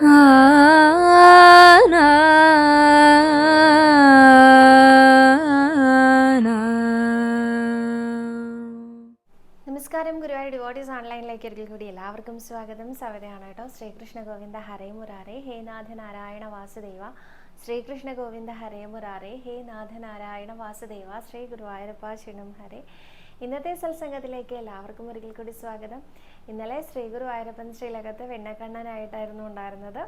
നമസ്കാരം. ഗുരുവായൂർ ഡിവോട്ടീസ് ഓൺലൈനിലേക്ക് ഒരിക്കൽ കൂടി എല്ലാവർക്കും സ്വാഗതം. സവതയാണ് കേട്ടോ. ശ്രീകൃഷ്ണ ഗോവിന്ദ ഹരേ മുരാരേ. ഹേ നാഥ നാരായണ വാസുദേവ. ശ്രീകൃഷ്ണ ഗോവിന്ദ ഹരേ മുരാരേ. ഹേ നാഥ നാരായണ വാസുദേവ. ശ്രീ ഗുരുവായൂരപ്പ ശിണം ഹരേ. ഇന്നത്തെ സത്സംഗത്തിലേക്ക് എല്ലാവർക്കും ഒരിക്കൽ കൂടി സ്വാഗതം. ഇന്നലെ ശ്രീ ആയിരപ്പൻ ശ്രീലകത്ത് വെണ്ണക്കണ്ണനായിട്ടായിരുന്നു ഉണ്ടായിരുന്നത്.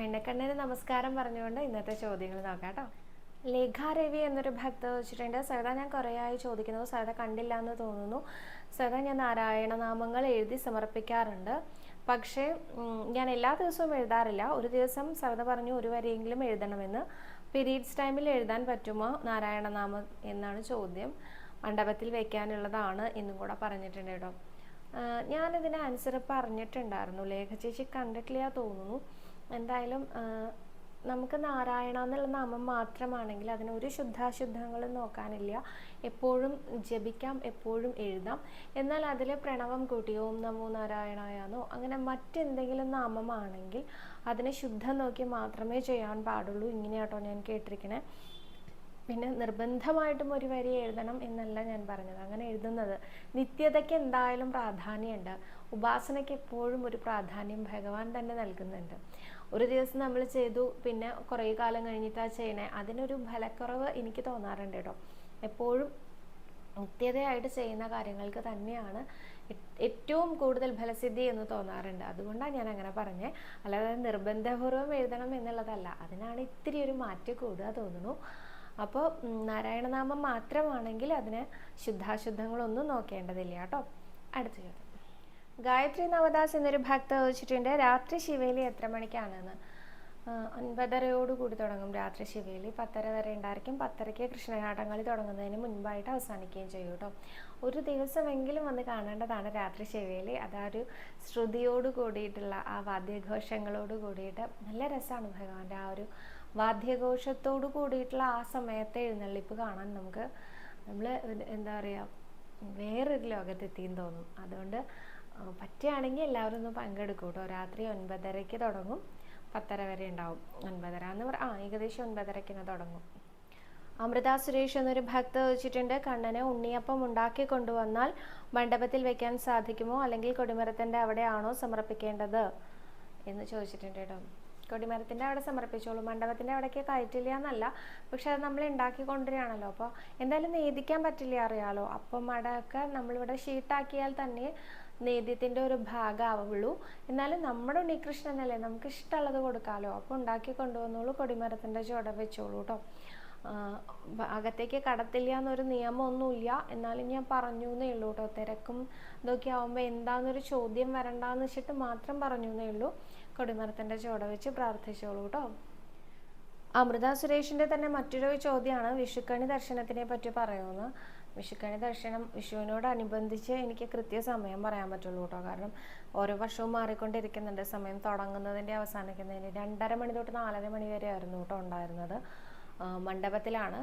വെണ്ണക്കണ്ണന് നമസ്കാരം പറഞ്ഞുകൊണ്ട് ഇന്നത്തെ ചോദ്യങ്ങൾ നോക്കാം കേട്ടോ. ലേഖാരവി എന്നൊരു ഭക്ത വെച്ചിട്ടുണ്ട് സവിത ഞാൻ കുറേയായി ചോദിക്കുന്നു. സവിത കണ്ടില്ല എന്ന് തോന്നുന്നു. സവിത ഞാൻ നാരായണ നാമങ്ങൾ എഴുതി സമർപ്പിക്കാറുണ്ട്. പക്ഷേ ഞാൻ എല്ലാ ദിവസവും എഴുതാറില്ല. ഒരു ദിവസം സവിത പറഞ്ഞു ഒരു വരെയെങ്കിലും എഴുതണമെന്ന്. പീരീഡ്സ് ടൈമിൽ എഴുതാൻ പറ്റുമോ നാരായണനാമം എന്നാണ് ചോദ്യം. മണ്ഡപത്തിൽ വെക്കാനുള്ളതാണ് എന്നും കൂടെ പറഞ്ഞിട്ടുണ്ട് കേട്ടോ. ഞാനിതിന് ആൻസർ പറഞ്ഞിട്ടുണ്ടായിരുന്നു. ലേഖ ചേച്ചി കണ്ടിട്ടില്ല തോന്നുന്നു. എന്തായാലും നമുക്ക് നാരായണ എന്നുള്ള നാമം മാത്രമാണെങ്കിൽ അതിന് ഒരു ശുദ്ധാശുദ്ധങ്ങളും നോക്കാനില്ല. എപ്പോഴും ജപിക്കാം എപ്പോഴും എഴുതാം. എന്നാൽ അതിലെ പ്രണവം കൂട്ടി ഓം നമോ നാരായണയാന്നോ അങ്ങനെ മറ്റെന്തെങ്കിലും നാമമാണെങ്കിൽ അതിനെ ശുദ്ധം നോക്കി മാത്രമേ ചെയ്യാൻ പാടുള്ളൂ. ഇങ്ങനെയാട്ടോ ഞാൻ കേട്ടിരിക്കണേ. പിന്നെ നിർബന്ധമായിട്ടും ഒരു വരി എഴുതണം എന്നല്ല ഞാൻ പറഞ്ഞത്. അങ്ങനെ എഴുതുന്നത്. നിത്യതയ്ക്ക് എന്തായാലും പ്രാധാന്യമുണ്ട്. ഉപാസനയ്ക്ക് എപ്പോഴും ഒരു പ്രാധാന്യം ഭഗവാൻ തന്നെ നൽകുന്നുണ്ട്. ഒരു ദിവസം നമ്മൾ ചെയ്തു പിന്നെ കുറേ കാലം കഴിഞ്ഞിട്ടാ ചെയ്യണേ. അതിനൊരു ഫലക്കുറവ് എനിക്ക് തോന്നാറുണ്ട് കേട്ടോ. എപ്പോഴും നിത്യതയായിട്ട് ചെയ്യുന്ന കാര്യങ്ങൾക്ക് തന്നെയാണ് ഏറ്റവും കൂടുതൽ ഫലസിദ്ധി എന്ന് തോന്നാറുണ്ട്. അതുകൊണ്ടാണ് ഞാൻ അങ്ങനെ പറഞ്ഞത് അല്ലാതെ നിർബന്ധപൂർവം എഴുതണം എന്നുള്ളതല്ല. അതിനാണ് ഇത്തിരി ഒരു മാറ്റം കൂടുക തോന്നുന്നു. അപ്പോൾ നാരായണനാമം മാത്രമാണെങ്കിൽ അതിന് ശുദ്ധാശുദ്ധങ്ങളൊന്നും നോക്കേണ്ടതില്ല കേട്ടോ. അടുത്ത ചോദ്യം. ഗായത്രി നവദാസ് എന്നൊരു ഭക്ത ചോദിച്ചിട്ടുണ്ട് രാത്രി ശിവേലി എത്ര മണിക്കാണെന്ന്? ഒൻപതരയോട് കൂടി തുടങ്ങും രാത്രി ശിവേലി. പത്തര വരെ ഉണ്ടായിരിക്കും. പത്തരയ്ക്ക് കൃഷ്ണനാട്ടങ്ങളി തുടങ്ങുന്നതിന് മുൻപായിട്ട് അവസാനിക്കുകയും ചെയ്യും കേട്ടോ. ഒരു ദിവസമെങ്കിലും വന്ന് കാണേണ്ടതാണ് രാത്രി ശിവേലി. അതാ ഒരു ശ്രുതിയോട് കൂടിയിട്ടുള്ള ആ വാദ്യഘോഷങ്ങളോട് കൂടിയിട്ട് നല്ല രസമാണ് ഭഗവാന്റെ ആ ഒരു വാദ്യഘോഷത്തോട് കൂടിയിട്ടുള്ള ആ സമയത്തെ എഴുന്നള്ളിപ്പ് കാണാൻ നമുക്ക് നമ്മൾ എന്താ പറയുക വേറൊരു ലോകത്തെത്തിയെന്ന് തോന്നും. അതുകൊണ്ട് പറ്റുകയാണെങ്കിൽ എല്ലാവരും ഒന്ന് പങ്കെടുക്കും കേട്ടോ. രാത്രി ഒൻപതരയ്ക്ക് തുടങ്ങും. പത്തര വരെ ഉണ്ടാവും. ഒൻപതര എന്ന് പറ ആ ഏകദേശം ഒൻപതരയ്ക്കിന് തുടങ്ങും. അമൃത സുരേഷ് എന്നൊരു ഭക്ത ചോദിച്ചിട്ടുണ്ട്. കണ്ണന് ഉണ്ണിയപ്പം ഉണ്ടാക്കി കൊണ്ടുവന്നാൽ മണ്ഡപത്തിൽ വെക്കാൻ സാധിക്കുമോ? അല്ലെങ്കിൽ കൊടിമരത്തിന്റെ അവിടെയാണോ സമർപ്പിക്കേണ്ടത്? എന്ന് ചോദിച്ചിട്ടുണ്ട് കേട്ടോ. കൊടിമരത്തിന്റെ അവിടെ സമർപ്പിച്ചോളൂ. മണ്ഡപത്തിന്റെ അവിടേക്ക് കയറ്റില്ല എന്നല്ല പക്ഷെ അത് നമ്മൾ ഉണ്ടാക്കി കൊണ്ടുവരികയാണല്ലോ അപ്പോൾ എന്തായാലും നേദിക്കാൻ പറ്റില്ല അറിയാലോ. അപ്പം അടയൊക്കെ നമ്മളിവിടെ ഷീട്ടാക്കിയാൽ തന്നെ നേദ്യത്തിന്റെ ഒരു ഭാഗമാവുള്ളൂ. എന്നാലും നമ്മുടെ ഉണ്ണികൃഷ്ണനല്ലേ നമുക്ക് ഇഷ്ടമുള്ളത് കൊടുക്കാമല്ലോ. അപ്പോൾ ഉണ്ടാക്കി കൊണ്ടുവന്നോളൂ കൊടിമരത്തിന്റെ ചുവട വെച്ചോളൂ കേട്ടോ. അകത്തേക്ക് കടത്തില്ല എന്നൊരു നിയമമൊന്നുമില്ല. എന്നാലും ഞാൻ പറഞ്ഞു എന്നേ ഉള്ളൂ കേട്ടോ. തിരക്കും ഇതൊക്കെ ആവുമ്പോൾ എന്താണെന്നൊരു ചോദ്യം വരണ്ടെന്ന് വെച്ചിട്ട് മാത്രം പറഞ്ഞു എന്നേ ഉള്ളൂ. കൊടിമരത്തിന്റെ ചുവട വെച്ച് പ്രാർത്ഥിച്ചോളൂ കേട്ടോ അമൃത സുരേഷിന്റെ തന്നെ മറ്റൊരു ചോദ്യമാണ് വിഷുക്കണി ദർശനത്തിനെ പറ്റി പറയുമെന്ന് വിഷുക്കണി ദർശനം വിഷുവിനോടനുബന്ധിച്ച് എനിക്ക് കൃത്യസമയം പറയാൻ പറ്റുള്ളൂ കേട്ടോ കാരണം ഓരോ വർഷവും മാറിക്കൊണ്ടിരിക്കുന്നുണ്ട്. സമയം തുടങ്ങുന്നതിന്റെ അവസാനിക്കുന്നതിന് രണ്ടര മണി തൊട്ട് നാലര മണി വരെ ആയിരുന്നു കേട്ടോ ഉണ്ടായിരുന്നത്. മണ്ഡപത്തിലാണ്.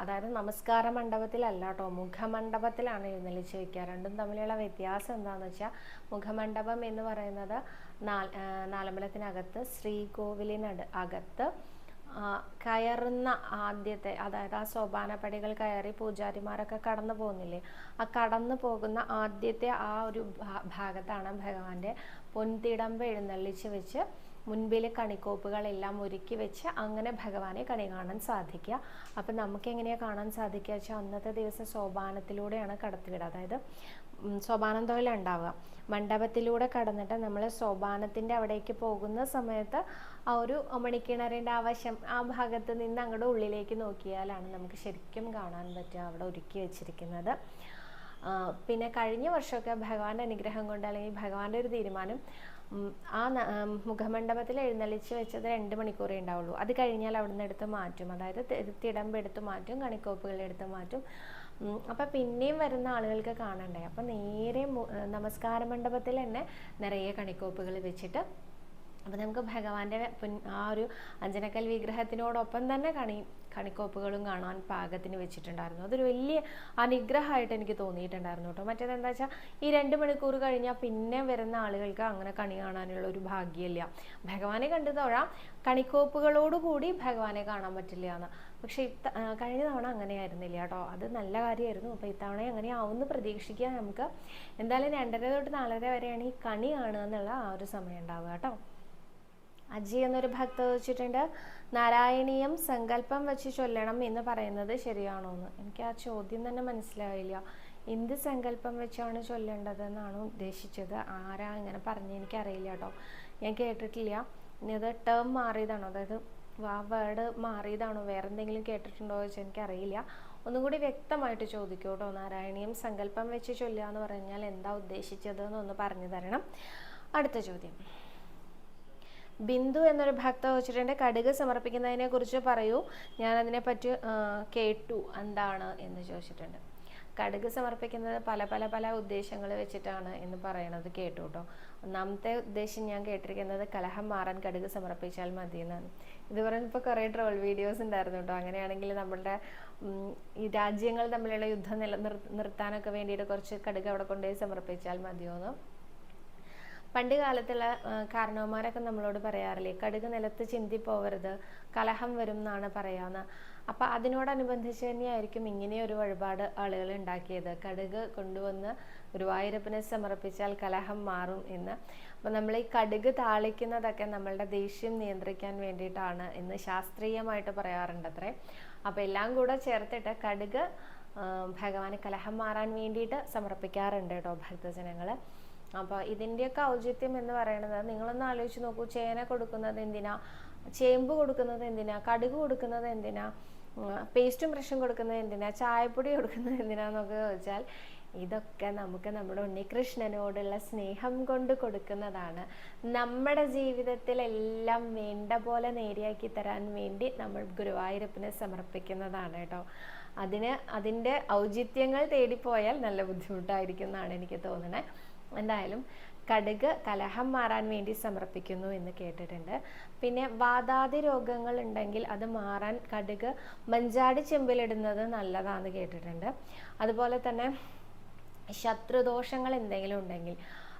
അതായത് നമസ്കാര മണ്ഡപത്തിലല്ല കേട്ടോ മുഖമണ്ഡപത്തിലാണ് എഴുന്നള്ളിച്ച് വെക്കുക. രണ്ടും തമ്മിലുള്ള വ്യത്യാസം എന്താണെന്ന് വെച്ചാൽ മുഖമണ്ഡപം എന്ന് പറയുന്നത് നാല് നാലമ്പലത്തിനകത്ത് ശ്രീകോവിലിനട് അകത്ത് കയറുന്ന ആദ്യത്തെ അതായത് ആ സോപാനപ്പടികൾ കയറി പൂജാരിമാരൊക്കെ കടന്നു പോകുന്നില്ലേ? ആ കടന്നു പോകുന്ന ആദ്യത്തെ ആ ഒരു ഭാഗത്താണ് ഭഗവാന്റെ പൊൻതിടമ്പ് എഴുന്നള്ളിച്ച് വെച്ച് മുൻപിൽ കണിക്കോപ്പുകളെല്ലാം ഒരുക്കി വെച്ച് അങ്ങനെ ഭഗവാനെ കണി കാണാൻ സാധിക്കുക. അപ്പം നമുക്ക് എങ്ങനെയാണ് കാണാൻ സാധിക്കുക വെച്ചാൽ അന്നത്തെ ദിവസം സോപാനത്തിലൂടെയാണ് കടത്തിവിടുക. അതായത് സോപാനം തൊഴിൽ ഉണ്ടാവുക. മണ്ഡപത്തിലൂടെ കടന്നിട്ട് നമ്മൾ സോപാനത്തിന്റെ അവിടേക്ക് പോകുന്ന സമയത്ത് ആ ഒരു മണിക്കിണറിന്റെ ആ വശം ആ ഭാഗത്ത് നിന്ന് അങ്ങോട്ട് ഉള്ളിലേക്ക് നോക്കിയാലാണ് നമുക്ക് ശരിക്കും കാണാൻ പറ്റുക അവിടെ ഒരുക്കി വെച്ചിരിക്കുന്നത്. പിന്നെ കഴിഞ്ഞ വർഷമൊക്കെ ഭഗവാന്റെ അനുഗ്രഹം കൊണ്ട് അല്ലെങ്കിൽ ഭഗവാന്റെ ഒരു തീരുമാനം ആ മുഖമണ്ഡപത്തിൽ എഴുന്നള്ളിച്ച് വെച്ചത് രണ്ട് മണിക്കൂറേ ഉണ്ടാവുള്ളൂ. അത് കഴിഞ്ഞാൽ അവിടുന്ന് എടുത്ത് മാറ്റും. അതായത് തിടമ്പ് എടുത്ത് മാറ്റും കണിക്കോപ്പുകൾ എടുത്ത് മാറ്റും. അപ്പം പിന്നെയും വരുന്ന ആളുകൾക്ക് കാണണ്ടേ? അപ്പം നേരെ നമസ്കാര മണ്ഡപത്തിൽ തന്നെ നിറയെ കണിക്കോപ്പുകൾ വെച്ചിട്ട് അപ്പോൾ നമുക്ക് ഭഗവാന്റെ ആ ഒരു അഞ്ജനക്കൽ വിഗ്രഹത്തിനോടൊപ്പം തന്നെ കണി കണിക്കോപ്പുകളും കാണാൻ പാകത്തിന് വെച്ചിട്ടുണ്ടായിരുന്നു. അതൊരു വലിയ അനുഗ്രഹമായിട്ട് എനിക്ക് തോന്നിയിട്ടുണ്ടായിരുന്നു കേട്ടോ. മറ്റേത് എന്താ വെച്ചാൽ ഈ രണ്ട് മണിക്കൂർ കഴിഞ്ഞാൽ പിന്നെ വരുന്ന ആളുകൾക്ക് അങ്ങനെ കണി കാണാനുള്ള ഒരു ഭാഗ്യമില്ല. ഭഗവാനെ കണ്ടു തൊഴാം കണിക്കോപ്പുകളോടുകൂടി ഭഗവാനെ കാണാൻ പറ്റില്ല എന്ന്. പക്ഷേ ഇത്ത കഴിഞ്ഞ തവണ അങ്ങനെയായിരുന്നില്ല കേട്ടോ. അത് നല്ല കാര്യമായിരുന്നു. അപ്പോൾ ഇത്തവണ അങ്ങനെ ആവുമെന്ന് നമുക്ക്. എന്തായാലും രണ്ടര തൊട്ട് നാലര വരെയാണ് ഈ കണി കാണുക എന്നുള്ള ആ ഒരു സമയം ഉണ്ടാവുക കേട്ടോ. അജി എന്നൊരു ഭക്ത വെച്ചിട്ടുണ്ട് നാരായണീയം സങ്കല്പം വെച്ച് ചൊല്ലണം എന്ന് പറയുന്നത് ശരിയാണോ എന്ന് എനിക്ക് ആ ചോദ്യം തന്നെ മനസ്സിലായില്ല. എന്ത് സങ്കല്പം വെച്ചാണ് ചൊല്ലേണ്ടതെന്നാണ് ഉദ്ദേശിച്ചത്. ആരാ ഇങ്ങനെ പറഞ്ഞ് എനിക്കറിയില്ല കേട്ടോ. ഞാൻ കേട്ടിട്ടില്ല. ഇനി അത് ടേം മാറിയതാണോ? അതായത് ആ വേർഡ് മാറിയതാണോ? വേറെ എന്തെങ്കിലും കേട്ടിട്ടുണ്ടോ വെച്ചാൽ എനിക്കറിയില്ല. ഒന്നും കൂടി വ്യക്തമായിട്ട് ചോദിക്കൂ കേട്ടോ. നാരായണീയം സങ്കല്പം വെച്ച് ചൊല്ലുക എന്ന് പറഞ്ഞാൽ എന്താ ഉദ്ദേശിച്ചത് എന്നൊന്ന് പറഞ്ഞു തരണം. അടുത്ത ചോദ്യം. ബിന്ദു എന്നൊരു ഭക്ത വെച്ചിട്ടുണ്ട് കടുക് സമർപ്പിക്കുന്നതിനെ കുറിച്ച് പറയൂ. ഞാൻ അതിനെപ്പറ്റി പറ്റി കേട്ടു. എന്താണ് എന്ന് ചോദിച്ചിട്ടുണ്ട്. കടുക് സമർപ്പിക്കുന്നത് പല പല പല ഉദ്ദേശങ്ങൾ വെച്ചിട്ടാണ് എന്ന് പറയണത് കേട്ടു കേട്ടോ ഒന്നാമത്തെ ഉദ്ദേശം ഞാൻ കേട്ടിരിക്കുന്നത് കലഹം മാറാൻ കടുക് സമർപ്പിച്ചാൽ മതി എന്നാണ് ഇത് പറഞ്ഞപ്പോൾ കുറേ ട്രോൾ വീഡിയോസ് ഉണ്ടായിരുന്നു കേട്ടോ അങ്ങനെയാണെങ്കിൽ നമ്മളുടെ ഈ രാജ്യങ്ങൾ തമ്മിലുള്ള യുദ്ധം നിലനിർ നിർത്താനൊക്കെ വേണ്ടിയിട്ട് കുറച്ച് കടുക് അവിടെ കൊണ്ടുപോയി സമർപ്പിച്ചാൽ മതിയോന്ന്. പണ്ട് കാലത്തുള്ള കാരണവന്മാരൊക്കെ നമ്മളോട് പറയാറില്ലേ കടുക് നിലത്ത് ചിന്തി പോവരുത് കലഹം വരും എന്നാണ് പറയാന്ന്. അപ്പൊ അതിനോടനുബന്ധിച്ച് തന്നെയായിരിക്കും ഇങ്ങനെ ഒരു വഴിപാട് ആളുകൾ ഉണ്ടാക്കിയത്. കടുക് കൊണ്ടുവന്ന് ഗുരുവായൂരപ്പനെ സമർപ്പിച്ചാൽ കലഹം മാറും എന്ന്. അപ്പൊ നമ്മൾ ഈ കടുക് താളിക്കുന്നതൊക്കെ നമ്മളുടെ ദേഷ്യം നിയന്ത്രിക്കാൻ വേണ്ടിയിട്ടാണ് എന്ന് ശാസ്ത്രീയമായിട്ട് പറയാറുണ്ട് അത്രേ അപ്പൊ എല്ലാം കൂടെ ചേർത്തിട്ട് കടുക് ഭഗവാന് കലഹം മാറാൻ വേണ്ടിയിട്ട് സമർപ്പിക്കാറുണ്ട് കേട്ടോ ഭക്തജനങ്ങൾ. അപ്പോൾ ഇതിന്റെയൊക്കെ ഔചിത്യം എന്ന് പറയുന്നത് നിങ്ങളൊന്ന് ആലോചിച്ച് നോക്കൂ. ചേന കൊടുക്കുന്നത് എന്തിനാ? ചേമ്പ് കൊടുക്കുന്നത് എന്തിനാ? കടുക് കൊടുക്കുന്നത് എന്തിനാ? പേസ്റ്റും ബ്രഷും കൊടുക്കുന്നത് എന്തിനാ? ചായപ്പൊടി കൊടുക്കുന്നത് എന്തിനാന്നൊക്കെ ചോദിച്ചാൽ ഇതൊക്കെ നമുക്ക് നമ്മുടെ ഉണ്ണികൃഷ്ണനോടുള്ള സ്നേഹം കൊണ്ട് കൊടുക്കുന്നതാണ്. നമ്മുടെ ജീവിതത്തിൽ എല്ലാം വേണ്ട പോലെ നേരെയാക്കി തരാൻ വേണ്ടി നമ്മൾ ഗുരുവായൂരപ്പനെ സമർപ്പിക്കുന്നതാണ് കേട്ടോ. അതിന് അതിന്റെ ഔചിത്യങ്ങൾ തേടിപ്പോയാൽ നല്ല ബുദ്ധിമുട്ടായിരിക്കും എന്നാണ് എനിക്ക് തോന്നുന്നത് എന്തായാലും കടുക് കലഹം മാറാൻ വേണ്ടി സമർപ്പിക്കുന്നു എന്ന് കേട്ടിട്ടുണ്ട്. പിന്നെ വാതാതി രോഗങ്ങൾ ഉണ്ടെങ്കിൽ അത് മാറാൻ കടുക് മഞ്ചാടി ചെമ്പിലിടുന്നത് നല്ലതാണെന്ന് കേട്ടിട്ടുണ്ട്. അതുപോലെ തന്നെ ശത്രുദോഷങ്ങൾ എന്തെങ്കിലും ഉണ്ടെങ്കിൽ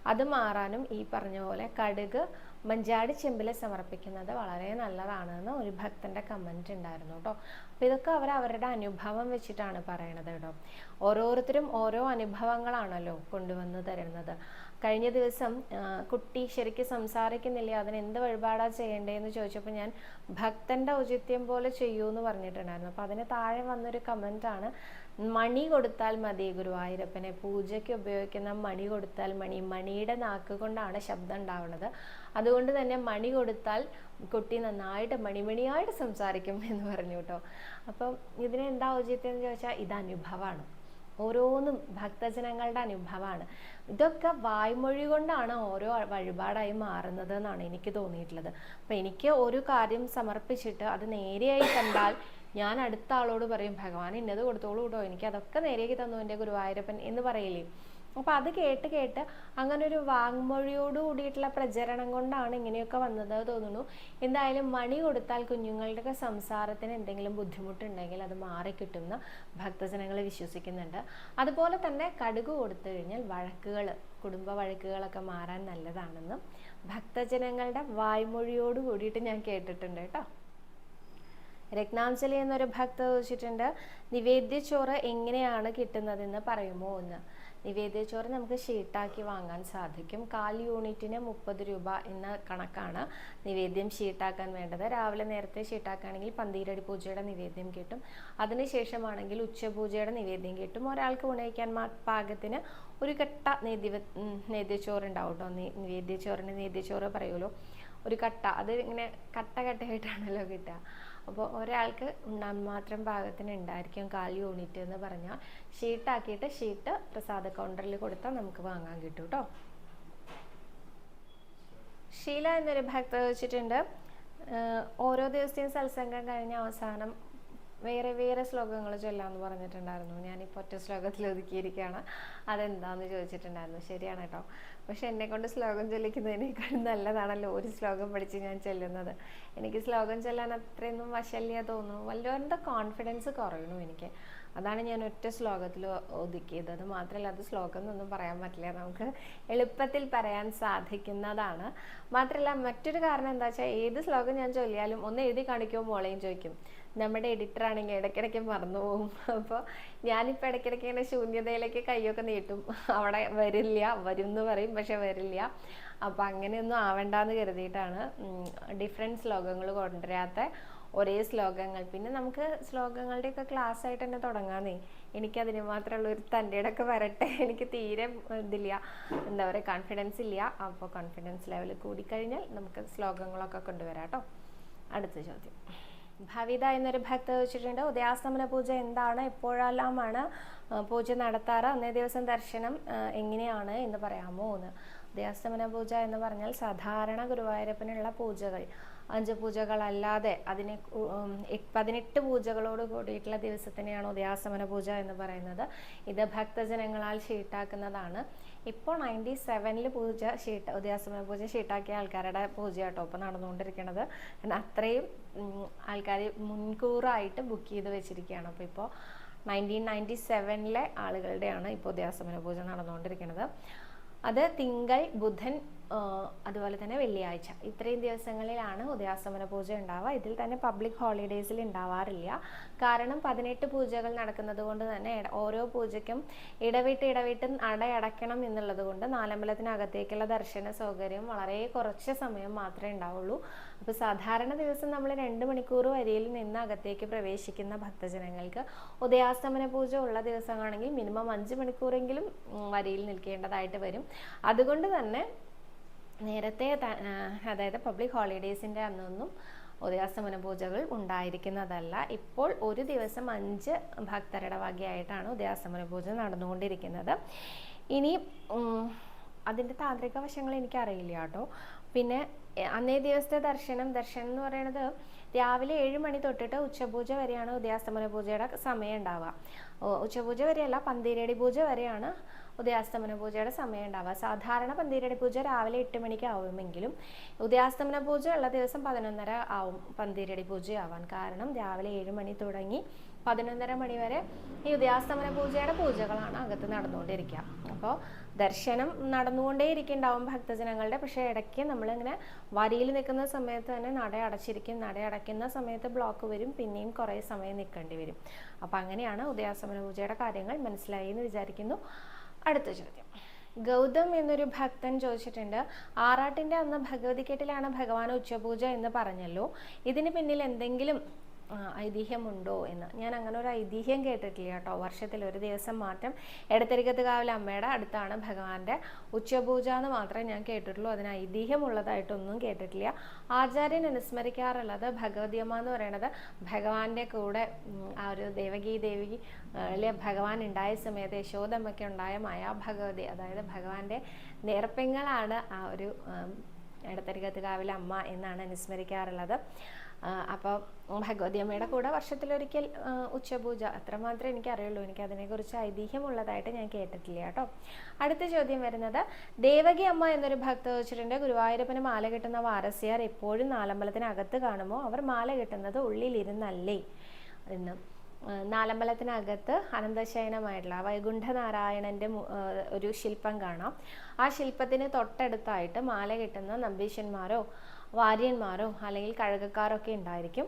അത് മാറാനും ഈ പറഞ്ഞ പോലെ കടുക് മഞ്ചാടി ചെമ്പിൽ സമർപ്പിക്കുന്നത് വളരെ നല്ലതാണെന്ന് ഒരു ഭക്തന്റെ കമന്റ് ഉണ്ടായിരുന്നു കേട്ടോ അപ്പൊ ഇതൊക്കെ അവർ അവരുടെ അനുഭവം വെച്ചിട്ടാണ് പറയണത് കേട്ടോ ഓരോരുത്തരും ഓരോ അനുഭവങ്ങളാണല്ലോ കൊണ്ടുവന്ന് തരുന്നത്. കഴിഞ്ഞ ദിവസം കുട്ടി ശരിക്കും സംസാരിക്കുന്നില്ല? അതിന് എന്ത് വഴിപാടാ ചെയ്യേണ്ടതെന്ന് ചോദിച്ചപ്പോൾ ഞാൻ ഭക്തന്റെ ഔചിത്യം പോലെ ചെയ്യൂ എന്ന് പറഞ്ഞിട്ടുണ്ടായിരുന്നു. അപ്പൊ അതിന് താഴെ വന്നൊരു ആണ് മണി കൊടുത്താൽ മതി ഗുരുവായൂരപ്പനെ. പൂജയ്ക്ക് ഉപയോഗിക്കുന്ന മണി കൊടുത്താൽ മണി. മണിയുടെ നാക്ക് കൊണ്ടാണ് ശബ്ദം ഉണ്ടാവുന്നത്. അതുകൊണ്ട് തന്നെ മണി കൊടുത്താൽ കുട്ടി നന്നായിട്ട് മണിമണിയായിട്ട് സംസാരിക്കും എന്ന് പറഞ്ഞു കേട്ടോ. അപ്പം ഇതിനെന്താ ഔചിത്യം എന്ന് ചോദിച്ചാൽ ഇത് അനുഭവമാണ്. ഓരോന്നും ഭക്തജനങ്ങളുടെ അനുഭവമാണ്. ഇതൊക്കെ വായ്മൊഴി കൊണ്ടാണ് ഓരോ വഴിപാടായി മാറുന്നത് എന്നാണ് എനിക്ക് തോന്നിയിട്ടുള്ളത്. അപ്പം എനിക്ക് ഒരു കാര്യം സമർപ്പിച്ചിട്ട് അത് നേരെയായി കണ്ടാൽ ഞാൻ അടുത്ത ആളോട് പറയും ഭഗവാൻ ഇന്നത് കൊടുത്തോളൂ കേട്ടോ എനിക്ക് അതൊക്കെ നേരെയാക്കി തന്നു എന്റെ ഗുരുവായൂരപ്പൻ എന്ന് പറയില്ലേ. അപ്പൊ അത് കേട്ട് കേട്ട് അങ്ങനെ ഒരു വാങ്മൊഴിയോട് കൂടിയിട്ടുള്ള പ്രചരണം കൊണ്ടാണ് ഇങ്ങനെയൊക്കെ വന്നത് തോന്നുന്നു. എന്തായാലും മണി കൊടുത്താൽ കുഞ്ഞുങ്ങളുടെയൊക്കെ സംസാരത്തിന് എന്തെങ്കിലും ബുദ്ധിമുട്ടുണ്ടെങ്കിൽ അത് മാറിക്കിട്ടുമെന്ന് ഭക്തജനങ്ങൾ വിശ്വസിക്കുന്നുണ്ട്. അതുപോലെ തന്നെ കടുക് കൊടുത്തു കഴിഞ്ഞാൽ വഴക്കുകൾ കുടുംബ വഴക്കുകളൊക്കെ മാറാൻ നല്ലതാണെന്നും ഭക്തജനങ്ങളുടെ വായ്മൊഴിയോട് കൂടിയിട്ട് ഞാൻ കേട്ടിട്ടുണ്ട് കേട്ടോ രത്നാഞ്ജലി എന്നൊരു ഭക്ത ചോദിച്ചിട്ടുണ്ട് നിവേദ്യച്ചോറ് എങ്ങനെയാണ് കിട്ടുന്നതെന്ന് പറയുമോ എന്ന്? നിവേദ്യച്ചോറ് നമുക്ക് ഷീട്ടാക്കി വാങ്ങാൻ സാധിക്കും. കാൽ യൂണിറ്റിന് മുപ്പത് രൂപ എന്ന കണക്കാണ് നിവേദ്യം ഷീട്ടാക്കാൻ വേണ്ടത്. രാവിലെ നേരത്തെ ഷീട്ടാക്കുകയാണെങ്കിൽ പന്തീരടി പൂജയുടെ നിവേദ്യം കിട്ടും. അതിനുശേഷമാണെങ്കിൽ ഉച്ചപൂജയുടെ നിവേദ്യം കിട്ടും. ഒരാൾക്ക് ഉണയിക്കാൻ പാകത്തിന് ഒരു കട്ട നേദ്യ നേദ്യച്ചോറ് ഉണ്ടാവും കേട്ടോ നിവേദ്യച്ചോറിന് നേദ്യച്ചോറ് പറയുമല്ലോ. ഒരു കട്ട. അത് ഇങ്ങനെ കട്ട കട്ടയായിട്ടാണല്ലോ കിട്ടുക. അപ്പോൾ ഒരാൾക്ക് ഉണ്ണാൻ മാത്രം പാകത്തിന് ഉണ്ടായിരിക്കും കാൽ യൂണിറ്റ് എന്ന് പറഞ്ഞാൽ ഷീട്ടാക്കിയിട്ട് ഷീട്ട് പ്രസാദ കൗണ്ടറിൽ കൊടുത്താൽ നമുക്ക് വാങ്ങാൻ കിട്ടും കേട്ടോ ഷീല എന്നൊരു ഭക്ത വെച്ചിട്ടുണ്ട് ഓരോ ദിവസത്തെയും സത്സംഗം കഴിഞ്ഞ അവസാനം വേറെ വേറെ ശ്ലോകങ്ങൾ ചൊല്ലാമെന്ന് പറഞ്ഞിട്ടുണ്ടായിരുന്നു. ഞാനിപ്പോൾ ഒറ്റ ശ്ലോകത്തിൽ ഒതുക്കിയിരിക്കുകയാണ് അതെന്താന്ന് ചോദിച്ചിട്ടുണ്ടായിരുന്നു. ശരിയാണ് കേട്ടോ പക്ഷെ എന്നെ കൊണ്ട് ശ്ലോകം ചൊല്ലിക്കുന്നതിനേക്കാളും നല്ലതാണല്ലോ ഒരു ശ്ലോകം പഠിച്ച് ഞാൻ ചൊല്ലുന്നത്. എനിക്ക് ശ്ലോകം ചൊല്ലാൻ അത്രയൊന്നും വശല്യ തോന്നുന്നു. വല്ലവരുടെ കോൺഫിഡൻസ് കുറയണു എനിക്ക്. അതാണ് ഞാൻ ഒറ്റ ശ്ലോകത്തിൽ ഒതുക്കിയത്. അത് മാത്രമല്ല അത് ശ്ലോകം എന്നൊന്നും പറയാൻ പറ്റില്ല. നമുക്ക് എളുപ്പത്തിൽ പറയാൻ സാധിക്കുന്നതാണ്. മാത്രമല്ല മറ്റൊരു കാരണം എന്താ വെച്ചാൽ ഏത് ശ്ലോകം ഞാൻ ചൊല്ലിയാലും ഒന്ന് എഴുതി കാണിക്കുമ്പോൾ മോളെയും ചോദിക്കും നമ്മുടെ എഡിറ്റർ ആണെങ്കിൽ ഇടയ്ക്കിടയ്ക്ക് മറന്നു പോകും. അപ്പോൾ ഞാനിപ്പോൾ ഇടയ്ക്കിടയ്ക്ക് ഇങ്ങനെ ശൂന്യതയിലേക്ക് കൈയൊക്കെ നീട്ടും. അവിടെ വരില്ല വരും എന്ന് പറയും പക്ഷെ വരില്ല. അപ്പോൾ അങ്ങനെയൊന്നും ആവണ്ടെന്ന് കരുതിയിട്ടാണ് ഡിഫറെന്റ് ശ്ലോകങ്ങൾ കൊണ്ടുവരാത്ത ഒരേ ശ്ലോകങ്ങൾ. പിന്നെ നമുക്ക് ശ്ലോകങ്ങളുടെയൊക്കെ ക്ലാസ് ആയിട്ട് തന്നെ തുടങ്ങാന്നേ. എനിക്കതിന് മാത്രമുള്ള ഒരു തന്റെയൊക്കെ വരട്ടെ. എനിക്ക് തീരെ ഇതില്ല. എന്താ പറയുക കോൺഫിഡൻസ് ഇല്ല. അപ്പോൾ കോൺഫിഡൻസ് ലെവൽ കൂടിക്കഴിഞ്ഞാൽ നമുക്ക് ശ്ലോകങ്ങളൊക്കെ കൊണ്ടുവരാം കേട്ടോ. അടുത്ത ചോദ്യം. ഭവിത എന്നൊരു ഭക്ത ചോദിച്ചിട്ടുണ്ട് ഉദയാസ്തമന പൂജ എന്താണ്? എപ്പോഴെല്ലാമാണ് പൂജ നടത്താറ്? അന്നേ ദിവസം ദർശനം എങ്ങനെയാണ് എന്ന് പറയാമോ എന്ന്. ഉദയാസ്തമന പൂജ എന്ന് പറഞ്ഞാൽ സാധാരണ ഗുരുവായൂരപ്പനുള്ള പൂജകൾ. അഞ്ച് പൂജകളല്ലാതെ അതിനെ പതിനെട്ട് പൂജകളോട് കൂടിയിട്ടുള്ള ദിവസത്തിനെയാണ് ഉദയാസ്തമന പൂജ എന്ന് പറയുന്നത്. ഇത് ഭക്തജനങ്ങളാൽ ഷീട്ടാക്കുന്നതാണ് ഇപ്പോൾ നയന്റി സെവനിൽ പൂജ ഷീട്ട് ഉദയാസമയ പൂജ ഷീട്ടാക്കിയ ആൾക്കാരുടെ പൂജ കേട്ടോ ഇപ്പോൾ നടന്നുകൊണ്ടിരിക്കുന്നത് അത്രയും ആൾക്കാർ മുൻകൂറായിട്ട് ബുക്ക് ചെയ്ത് വെച്ചിരിക്കുകയാണ്. അപ്പോൾ ഇപ്പോൾ നയന്റീൻ നയന്റി സെവനിലെ ആളുകളുടെയാണ് ഇപ്പോൾ ഉദയാസമന പൂജ നടന്നുകൊണ്ടിരിക്കുന്നത് അത് തിങ്കൾ ബുധൻ അതുപോലെ തന്നെ വെള്ളിയാഴ്ച. ഇത്രയും ദിവസങ്ങളിലാണ് ഉദയാസ്തമന പൂജ ഉണ്ടാവുക. ഇതിൽ തന്നെ പബ്ലിക് ഹോളിഡേയ്സിൽ ഉണ്ടാവാറില്ല. കാരണം പതിനെട്ട് പൂജകൾ നടക്കുന്നത് കൊണ്ട് തന്നെ ഓരോ പൂജയ്ക്കും ഇടവിട്ട് ഇടവിട്ട് അടയടയ്ക്കണം എന്നുള്ളത് കൊണ്ട് നാലമ്പലത്തിനകത്തേക്കുള്ള ദർശന സൗകര്യം വളരെ കുറച്ച് സമയം മാത്രമേ ഉണ്ടാവുള്ളൂ. അപ്പോൾ സാധാരണ ദിവസം നമ്മൾ രണ്ട് മണിക്കൂർ വരിയിൽ നിന്ന് അകത്തേക്ക് പ്രവേശിക്കുന്ന ഭക്തജനങ്ങൾക്ക് ഉദയാസ്തമന പൂജ ഉള്ള ദിവസമാണെങ്കിൽ മിനിമം അഞ്ച് മണിക്കൂറെങ്കിലും വരിയിൽ നിൽക്കേണ്ടതായിട്ട് വരും. അതുകൊണ്ട് തന്നെ നേരത്തെ അതായത് പബ്ലിക് ഹോളിഡേയ്സിന്റെ അന്നൊന്നും ഉദയാസ്തമന പൂജകൾ ഉണ്ടായിരിക്കുന്നതല്ല. ഇപ്പോൾ ഒരു ദിവസം അഞ്ച് ഭക്തരുടെ വകയായിട്ടാണ് ഉദയാസ്തമന പൂജ നടന്നുകൊണ്ടിരിക്കുന്നത്. ഇനി അതിന്റെ താന്ത്രിക വശങ്ങൾ എനിക്കറിയില്ല കേട്ടോ. പിന്നെ അന്നേ ദിവസത്തെ ദർശനം ദർശനം എന്ന് പറയുന്നത് രാവിലെ ഏഴ് മണി തൊട്ടിട്ട് ഉച്ചപൂജ വരെയാണ് ഉദയാസ്തമന പൂജയുടെ സമയം ഉണ്ടാവുക. ഉച്ചപൂജ വരെയല്ല പന്തീരടി പൂജ വരെയാണ് ഉദയാസ്തമന പൂജയുടെ സമയം ഉണ്ടാവുക. സാധാരണ പന്തീരടി പൂജ രാവിലെ എട്ട് മണിക്ക് ആവുമെങ്കിലും ഉദയാസ്തമന പൂജ ഉള്ള ദിവസം പതിനൊന്നര ആവും പന്തീരടി പൂജയാവാൻ. കാരണം രാവിലെ ഏഴ് മണി തുടങ്ങി പതിനൊന്നര മണി വരെ ഈ ഉദയാസ്തമന പൂജയുടെ പൂജകളാണ് അകത്ത് നടന്നുകൊണ്ടിരിക്കുക. അപ്പോൾ ദർശനം നടന്നുകൊണ്ടേ ഇരിക്കുന്നുണ്ടാവും ഭക്തജനങ്ങളുടെ. പക്ഷേ ഇടയ്ക്ക് നമ്മളിങ്ങനെ വരിയിൽ നിൽക്കുന്ന സമയത്ത് തന്നെ നട അടച്ചിരിക്കും. നട അടയ്ക്കുന്ന സമയത്ത് ബ്ലോക്ക് വരും. പിന്നെയും കുറേ സമയം നിൽക്കേണ്ടി വരും. അപ്പം അങ്ങനെയാണ് ഉദയാസ്തമന പൂജയുടെ കാര്യങ്ങൾ മനസ്സിലായി എന്ന് വിചാരിക്കുന്നു. അടുത്ത ചോദ്യം. ഗൗതം എന്നൊരു ഭക്തൻ ചോദിച്ചിട്ടുണ്ട് ആറാട്ടിന്റെ അന്ന് ഭഗവതിക്കെട്ടിലാണ് ഭഗവാൻ ഉച്ചപൂജ എന്ന് പറഞ്ഞല്ലോ. ഇതിന് പിന്നിൽ എന്തെങ്കിലും ഐതിഹ്യമുണ്ടോ എന്ന്. ഞാൻ അങ്ങനെ ഒരു ഐതിഹ്യം കേട്ടിട്ടില്ല കേട്ടോ. വർഷത്തിൽ ഒരു ദിവസം മാറ്റം എടത്തിരിക്കത്ത് കാവിലെ അമ്മയുടെ അടുത്താണ് ഭഗവാന്റെ ഉച്ചപൂജ എന്ന് മാത്രമേ ഞാൻ കേട്ടിട്ടുള്ളൂ. അതിന് ഐതിഹ്യമുള്ളതായിട്ടൊന്നും കേട്ടിട്ടില്ല. ആചാര്യൻ അനുസ്മരിക്കാറുള്ളത് ഭഗവതിയമ്മ എന്ന് പറയുന്നത് ഭഗവാന്റെ കൂടെ ആ ഒരു ദേവകി ദേവി ഭഗവാൻ ഉണ്ടായ സമയത്ത് യശോദമ്മയ്ക്ക് ഉണ്ടായ മായാഭഗവതി അതായത് ഭഗവാന്റെ നേർപ്പെങ്ങളാണ് ആ ഒരു ഇടത്തരികത്ത് കാവിലെ അമ്മ എന്നാണ് അനുസ്മരിക്കാറുള്ളത്. അപ്പോൾ ഭഗവതിയമ്മയുടെ കൂടെ വർഷത്തിലൊരിക്കൽ ഉച്ചപൂജ. അത്രമാത്രമേ എനിക്ക് അറിയുള്ളൂ എനിക്ക് അതിനെക്കുറിച്ച് ഐതിഹ്യമുള്ളതായിട്ട് ഞാൻ കേട്ടിട്ടില്ല കേട്ടോ. അടുത്ത ചോദ്യം വരുന്നത് ദേവകി അമ്മ എന്നൊരു ഭക്ത ചോദിച്ചിട്ടുണ്ട്. ഗുരുവായൂരപ്പന് മാല കിട്ടുന്ന വാരസ്യാർ എപ്പോഴും നാലമ്പലത്തിനകത്ത് കാണുമോ? അവർ മാല കിട്ടുന്നത് ഉള്ളിലിരുന്നല്ലേ? എന്ന് നാലമ്പലത്തിനകത്ത് അനന്തശയനമായിട്ടുള്ള വൈകുണ്ഠനാരായണന്റെ ഒരു ശില്പം കാണാം. ആ ശില്പത്തിന് തൊട്ടടുത്തായിട്ട് മാല കിട്ടുന്ന നമ്പീശന്മാരോ വാര്യന്മാരോ അല്ലെങ്കിൽ കഴുകക്കാരോ ഒക്കെ ഉണ്ടായിരിക്കും.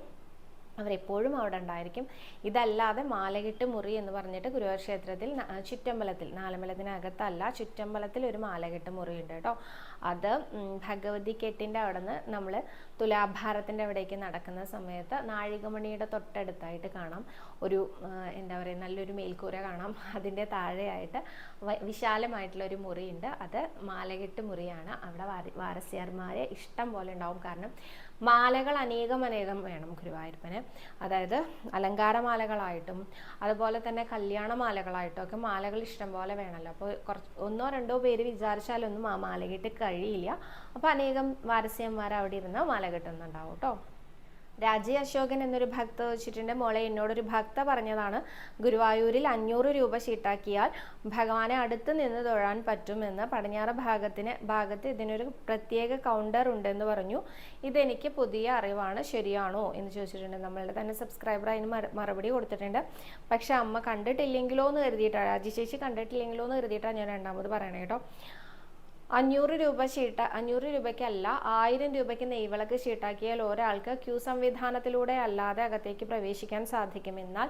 അവരെപ്പോഴും അവിടെ ഉണ്ടായിരിക്കും. ഇതല്ലാതെ മാലകെട്ട് മുറി എന്ന് പറഞ്ഞിട്ട് ഗുരുവായൂർ ക്ഷേത്രത്തിൽ ചുറ്റമ്പലത്തിൽ നാലമ്പലത്തിനകത്തല്ല ചുറ്റമ്പലത്തിൽ ഒരു മാലകെട്ട് മുറിയുണ്ട് കേട്ടോ. അത് ഭഗവതി കെട്ടിന്റെ അവിടെ നിന്ന് നമ്മൾ തുലാഭാരത്തിന്റെ അവിടേക്ക് നടക്കുന്ന സമയത്ത് നാഴികമണിയുടെ തൊട്ടടുത്തായിട്ട് കാണാം. ഒരു എന്താ പറയുക നല്ലൊരു മേൽക്കൂര കാണാം. അതിന്റെ താഴെയായിട്ട് വിശാലമായിട്ടുള്ള ഒരു മുറിയുണ്ട് അത് മാലകെട്ട് മുറിയാണ്. അവിടെ വാരസ്യാർമാരെ ഇഷ്ടം പോലെ ഉണ്ടാവും. കാരണം മാലകൾ അനേകം അനേകം വേണം ഗുരുവായൂരപ്പന്. അതായത് അലങ്കാരമാലകളായിട്ടും അതുപോലെ തന്നെ കല്യാണ മാലകളായിട്ടും ഒക്കെ മാലകൾ ഇഷ്ടം പോലെ വേണമല്ലോ അപ്പോൾ കുറച്ച് ഒന്നോ രണ്ടോ പേര് വിചാരിച്ചാലൊന്നും ആ മാല കെട്ട് കഴിയില്ല. അപ്പോൾ അനേകം വാരസ്യന്മാർ അവിടെ ഇരുന്ന് മാല കെട്ടുന്നുണ്ടാവും കേട്ടോ രാജി അശോകൻ എന്നൊരു ഭക്ത വെച്ചിട്ടുണ്ട്. മോളെ എന്നോടൊരു ഭക്ത പറഞ്ഞതാണ്. ഗുരുവായൂരിൽ അഞ്ഞൂറ് രൂപ ഷീട്ടാക്കിയാൽ ഭഗവാനെ അടുത്ത് നിന്ന് തൊഴാൻ പറ്റുമെന്ന് പടിഞ്ഞാറ് ഭാഗത്തിന് ഭാഗത്ത് ഇതിനൊരു പ്രത്യേക കൗണ്ടർ ഉണ്ടെന്ന് പറഞ്ഞു. ഇതെനിക്ക് പുതിയ അറിവാണ്. ശരിയാണോ എന്ന് ചോദിച്ചിട്ടുണ്ട്. നമ്മളുടെ തന്നെ സബ്സ്ക്രൈബർ അതിന് മറുപടി കൊടുത്തിട്ടുണ്ട്. പക്ഷെ അമ്മ കണ്ടിട്ടില്ലെങ്കിലോ എന്ന് കരുതിയിട്ടാണ് രാജി ചേച്ചി കണ്ടിട്ടില്ലെങ്കിലോ എന്ന് കരുതിയിട്ടാണ് ഞാൻ രണ്ടാമത് പറയണേ കേട്ടോ. അഞ്ഞൂറ് രൂപ ഷീട്ട അഞ്ഞൂറ് രൂപയ്ക്കല്ല ആയിരം രൂപയ്ക്ക് നെയ്വിളക്ക് ഷീട്ടാക്കിയാൽ ഒരാൾക്ക് ക്യൂ സംവിധാനത്തിലൂടെ അല്ലാതെ അകത്തേക്ക് പ്രവേശിക്കാൻ സാധിക്കും. എന്നാൽ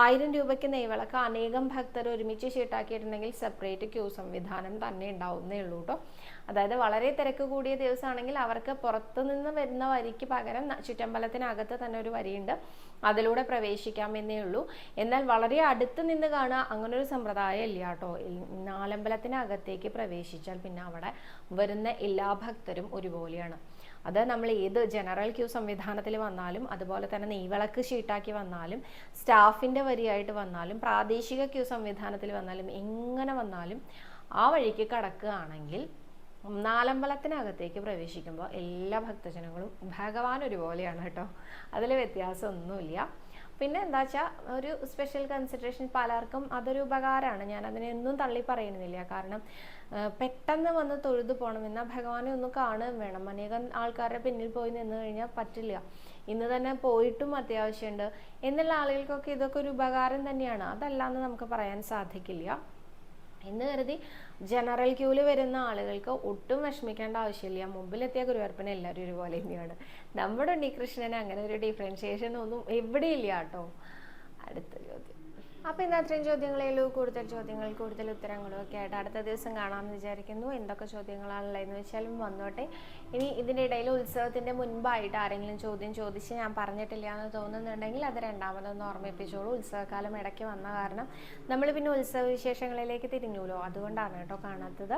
ആയിരം രൂപയ്ക്ക് നെയ്വിളക്ക് അനേകം ഭക്തർ ഒരുമിച്ച് ഷീട്ടാക്കിയിട്ടുണ്ടെങ്കിൽ സെപ്പറേറ്റ് ക്യൂ സംവിധാനം തന്നെ ഉണ്ടാവുന്നേ ഉള്ളൂ കേട്ടോ അതായത് വളരെ തിരക്ക് കൂടിയ ദിവസമാണെങ്കിൽ അവർക്ക് പുറത്തു നിന്ന് വരുന്ന വരിക്ക് പകരം ചുറ്റമ്പലത്തിനകത്ത് തന്നെ ഒരു വരിയുണ്ട്. അതിലൂടെ പ്രവേശിക്കാമെന്നേ ഉള്ളൂ. എന്നാൽ വളരെ അടുത്ത് നിന്ന് കാണുക അങ്ങനെ ഒരു സമ്പ്രദായം ഇല്ല കേട്ടോ. നാലമ്പലത്തിനകത്തേക്ക് പ്രവേശിച്ചാൽ പിന്നെ അവിടെ വരുന്ന എല്ലാ ഭക്തരും ഒരുപോലെയാണ്. അത് നമ്മൾ ഏത് ജനറൽ ക്യൂ സംവിധാനത്തിൽ വന്നാലും അതുപോലെ തന്നെ നെയ്വിളക്ക് ഷീട്ടാക്കി വന്നാലും സ്റ്റാഫിന്റെ വരിയായിട്ട് വന്നാലും പ്രാദേശിക ക്യൂ സംവിധാനത്തിൽ വന്നാലും എങ്ങനെ വന്നാലും ആ വഴിക്ക് കടക്കുകയാണെങ്കിൽ നാലമ്പലത്തിനകത്തേക്ക് പ്രവേശിക്കുമ്പോൾ എല്ലാ ഭക്തജനങ്ങളും ഭഗവാൻ ഒരുപോലെയാണ് കേട്ടോ. അതിൽ വ്യത്യാസമൊന്നുമില്ല. പിന്നെ എന്താ വെച്ചാൽ ഒരു സ്പെഷ്യൽ കൺസിഡറേഷൻ പലർക്കും അതൊരു ഉപകാരമാണ്. ഞാൻ അതിനെയൊന്നും തള്ളി പറയുന്നില്ല. കാരണം പെട്ടെന്ന് വന്ന് തൊഴുതു പോകണം എന്നാൽ ഭഗവാനെ ഒന്ന് കാണുകയും വേണം. അനേകം ആൾക്കാരുടെ പിന്നിൽ പോയി നിന്ന് കഴിഞ്ഞാൽ പറ്റില്ല. ഇന്ന് തന്നെ പോയിട്ടും അത്യാവശ്യമുണ്ട്. എന്നുള്ള ആളുകൾക്കൊക്കെ ഇതൊക്കെ ഒരു ഉപകാരം തന്നെയാണ്. അതല്ലാന്ന് നമുക്ക് പറയാൻ സാധിക്കില്ല. എന്ന് കരുതി ജനറൽ ക്യൂവിൽ വരുന്ന ആളുകൾക്ക് ഒട്ടും വിഷമിക്കേണ്ട ആവശ്യമില്ല. മുമ്പിലെത്തിയ ഗുരുവായൂരപ്പനെ എല്ലാവരും ഒരുപോലെ തന്നെയാണ്. നമ്മുടെ ഉണ്ണികൃഷ്ണന് അങ്ങനെ ഒരു ഡിഫറൻഷിയേഷൻ ഒന്നും എവിടെയില്ല കേട്ടോ. അടുത്ത ചോദ്യം. അപ്പോൾ ഇന്ന് അത്രയും ചോദ്യങ്ങളേ കൂടുതൽ ചോദ്യങ്ങൾ കൂടുതൽ ഉത്തരങ്ങളും ഒക്കെ ആയിട്ട് അടുത്ത ദിവസം കാണാമെന്ന് വിചാരിക്കുന്നു. എന്തൊക്കെ ചോദ്യങ്ങളാണുള്ളതെന്ന് വെച്ചാലും വന്നോട്ടെ. ഇനി ഇതിന്റെ ഇടയിൽ ഉത്സവത്തിന്റെ മുൻപായിട്ട് ആരെങ്കിലും ചോദ്യം ചോദിച്ച് ഞാൻ പറഞ്ഞിട്ടില്ല എന്ന് തോന്നുന്നുണ്ടെങ്കിൽ അത് രണ്ടാമതൊന്ന് ഓർമ്മിപ്പിച്ചോളൂ. ഉത്സവകാലം ഇടയ്ക്ക് വന്ന കാരണം നമ്മൾ പിന്നെ ഉത്സവ വിശേഷങ്ങളിലേക്ക് തിരിഞ്ഞൂലോ? അതുകൊണ്ടാണ് കേട്ടോ കാണാത്തത്.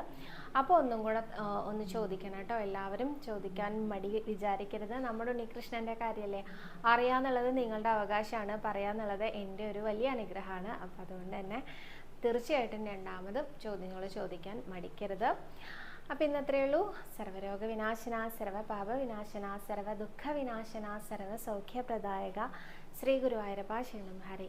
അപ്പോൾ ഒന്നും കൂടെ ഒന്ന് ചോദിക്കണം കേട്ടോ. എല്ലാവരും ചോദിക്കാൻ മടി വിചാരിക്കരുത്. നമ്മുടെ ഉണ്ണികൃഷ്ണന്റെ കാര്യമല്ലേ? അറിയാന്നുള്ളത് നിങ്ങളുടെ അവകാശമാണ്. പറയാന്നുള്ളത് എന്റെ ഒരു വലിയ അനുഗ്രഹമാണ്. അപ്പോൾ അതുകൊണ്ട് തന്നെ തീർച്ചയായിട്ടും രണ്ടാമതും ചോദ്യങ്ങൾ ചോദിക്കാൻ മടിക്കരുത്. അപ്പം ഇന്നത്രയേ ഉള്ളൂ. സർവരോഗ വിനാശന സർവപാപ വിനാശന സർവ ദുഃഖ വിനാശന സർവ സൗഖ്യപ്രദായക ശ്രീ ഗുരുവായൂരപ്പ ശരണം. ഹരി.